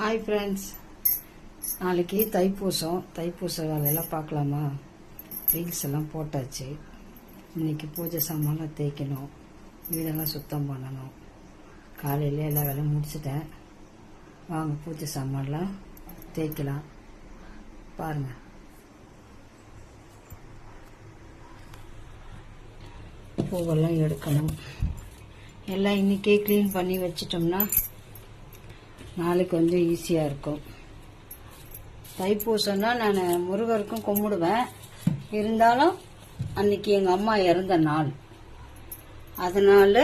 Hi friends நாளைக்கு தைப்பூசம். தைப்பூச வேலையெல்லாம் பார்க்கலாமா? ரீல்ஸ் எல்லாம் போட்டாச்சு. இன்னைக்கு பூஜை சாமான்லாம் தேய்க்கணும். வீடெல்லாம் சுத்தம் பண்ணணும். காலையிலே எல்லா வேலையும் முடிச்சிட்டேன். வாங்க பூஜை சாமான்லாம் தேய்க்கலாம். பாருங்கள் பூவெல்லாம் எடுக்கணும். எல்லாம் இன்னைக்கே க்ளீன் பண்ணி வச்சிட்டோம்னா நாளைக்கு கொஞ்சம் ஈஸியாக இருக்கும். தைப்பூசம்னா நான் முருகருக்கும் கும்பிடுவேன். இருந்தாலும் அன்னைக்கு எங்கள் அம்மா இறந்த நாள். அதனால்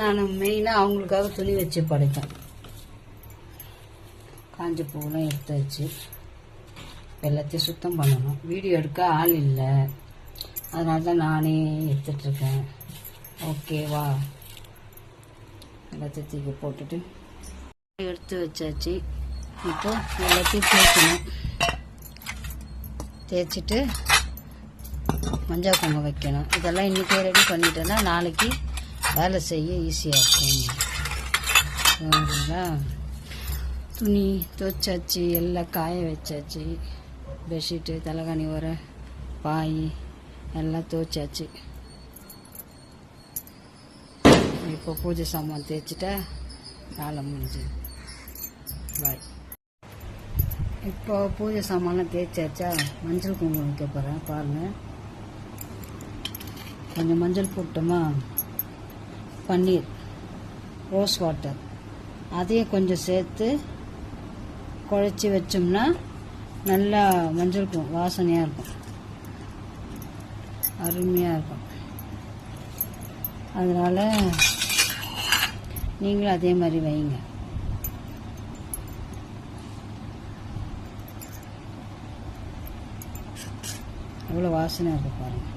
நான் மெயினாக அவங்களுக்காக துணி வச்சு படைப்பேன். காஞ்ச பூவெலாம் எடுத்து வச்சு எல்லாத்தையும் சுத்தம் பண்ணணும். வீடியோ எடுக்க ஆள் இல்லை. அதனால தான் நானே எடுத்துட்ருக்கேன் ஓகேவா எல்லாத்தையும் தூக்கி போட்டுட்டு எடுத்து வச்சாச்சு. இப்போ எல்லாத்தையும் தேய்க்கணும். தேய்ச்சிட்டு மஞ்சள் குங்குமம் வைக்கணும். இதெல்லாம் இன்றைக்கே ரெடி பண்ணிட்டேன்னா நாளைக்கு வேலை செய்ய ஈஸியாக இருக்கும். சரிங்களா துணி துவைச்சாச்சு எல்லாம் காய வச்சாச்சு. பெட்ஷீட்டு தலைகாணி உர பாய் எல்லாம் துவைச்சாச்சு. இப்போ பூஜை சாமான் தேய்ச்சிட்டா வேலை முடிஞ்சுது. பாய் இப்போ பூஜை சாமான்லாம் தேய்ச்சாச்சா? மஞ்சள் குங்குமம் வைக்க போகிறேன் பாருங்கள் கொஞ்சம் மஞ்சள் போட்டோமா? பன்னீர் ரோஸ் வாட்டர். அதையும் கொஞ்சம் சேர்த்து குழச்சி வச்சோம்னா நல்லா மஞ்சள் குங்குமம் வாசனையாக இருக்கும். அருமையாக இருக்கும். அதனால் நீங்களும் அதே மாதிரி வைங்க. எவ்வளோ வாசனை இருக்கு பாருங்க.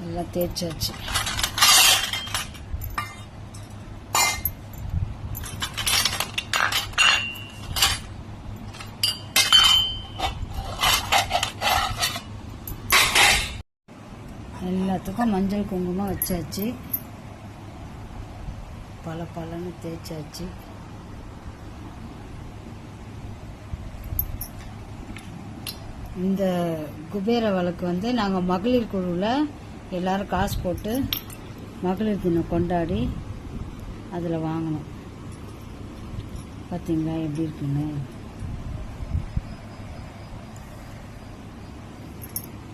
நல்லா தேய்ச்சாச்சு. எல்லாத்துக்கும் மஞ்சள் குங்குமம் வச்சாச்சு. பல பலன்னு தேய்ச்சாச்சு. இந்த குபேர விளக்கு வந்து நாங்கள் மகளிர் குழுவில் எல்லாரும் காசு போட்டு மகளிர் தினம் கொண்டாடி அதில் வாங்கினோம். பார்த்தீங்களா எப்படி இருக்குன்னு?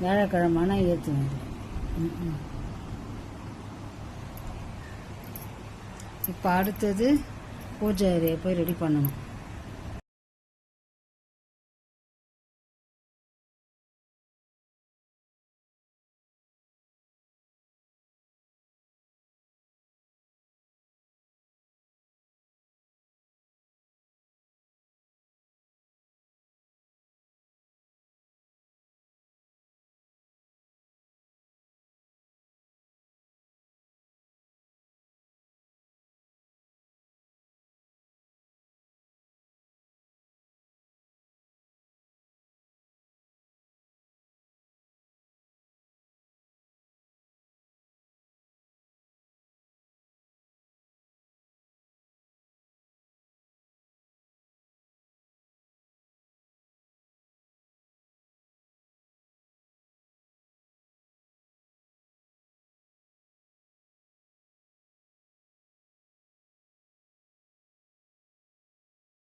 வியாழக்கிழமான ஏற்றுவேன் இப்போ அடுத்தது பூஜை போய் ரெடி பண்ணணும்.